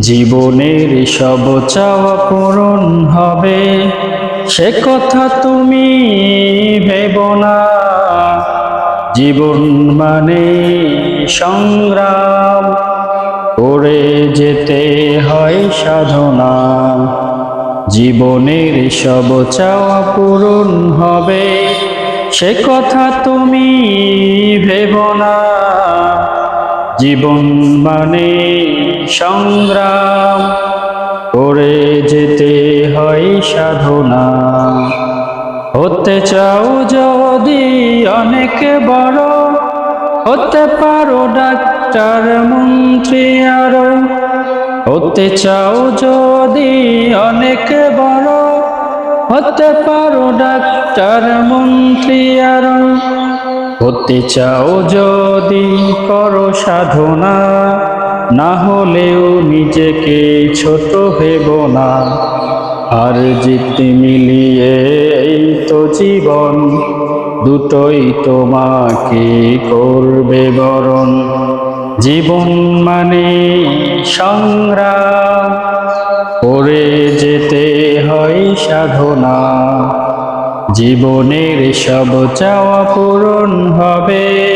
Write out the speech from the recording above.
জীবনের সব চাওয়া পূরণ হবে, সে কথা তুমি ভেব না। জীবন মানে সংগ্রাম, করে যেতে হয় সাধনা। জীবনের সব চাওয়া পূরণ হবে, সে কথা তুমি ভেব না। জীবন মানে সংগ্রাম। করে যেতে হয় সাধনা। হতে চাও যদি অনেক বড়, হতে পারো ডাক্তার, মন্ত্রী, আরও। হতে চাও যদি অনেক বড়, হতে পারো ডাক্তার, মন্ত্রী, আরও। হতে চাও যদি করো সাধনা। না হলেও নিজেকে ছোট ভেব না। আর জিতে মিলিয়ে এই তো জীবন, দুটোই তোমাকে করবে বরণ। জীবন মানে সংগ্রাম, করে যেতে হয় সাধনা। জীবনের সব চাওয়া পূরণ হবে।